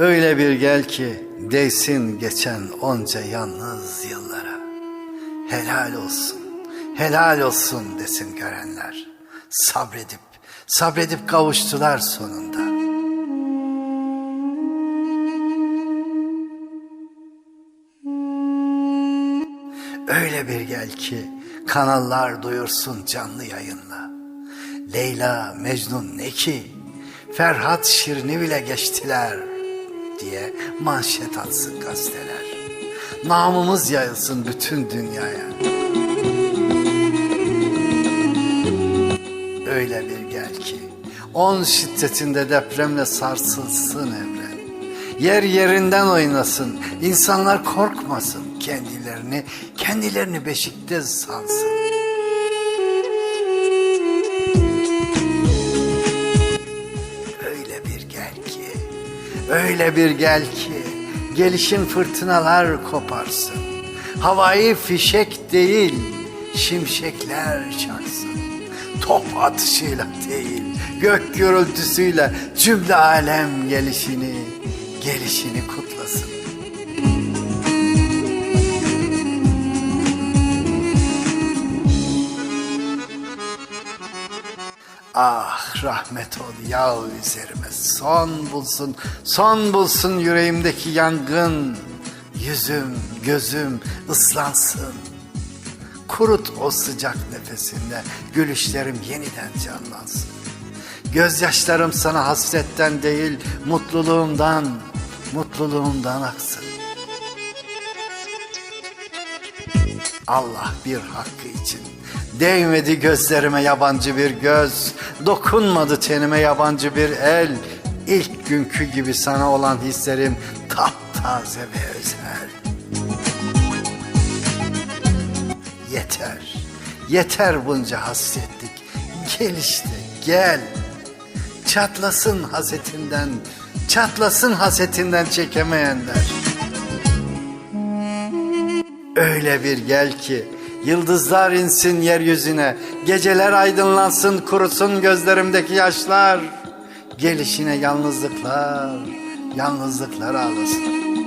Öyle bir gel ki değsin geçen onca yalnız yıllara. Helal olsun, helal olsun desin görenler. Sabredip, sabredip kavuştular sonunda. Öyle bir gel ki kanallar duyursun canlı yayınla. Leyla, Mecnun ne ki? Ferhat Şirin'i bile geçtiler diye manşet atsın gazeteler. Namımız yayılsın bütün dünyaya. Öyle bir gel ki on şiddetinde depremle sarsılsın evren. Yer yerinden oynasın, insanlar korkmasın, kendilerini kendilerini beşikte sansın. Öyle bir gel ki, gelişin fırtınalar koparsın. Havayı fişek değil, şimşekler çaksın. Top atışıyla değil, gök gürültüsüyle cümle alem gelişini, gelişini kutlasın. Ah rahmet ol ya üzerime son bulsun, son bulsun yüreğimdeki yangın. Yüzüm, gözüm ıslansın. Kurut o sıcak nefesinde gülüşlerim yeniden canlansın. Gözyaşlarım sana hasretten değil mutluluğumdan, mutluluğumdan aksın. Allah bir hakkı için. Değmedi gözlerime yabancı bir göz. Dokunmadı tenime yabancı bir el. İlk günkü gibi sana olan hislerim Taptaze ve özel. Yeter. Yeter bunca hasretlik. Gel işte gel. Çatlasın hasetinden Çatlasın hasetinden çekemeyenler Öyle bir gel ki yıldızlar insin yeryüzüne, geceler aydınlansın, kurusun gözlerimdeki yaşlar. Gelişine yalnızlıklar, yalnızlıklar ağlasın.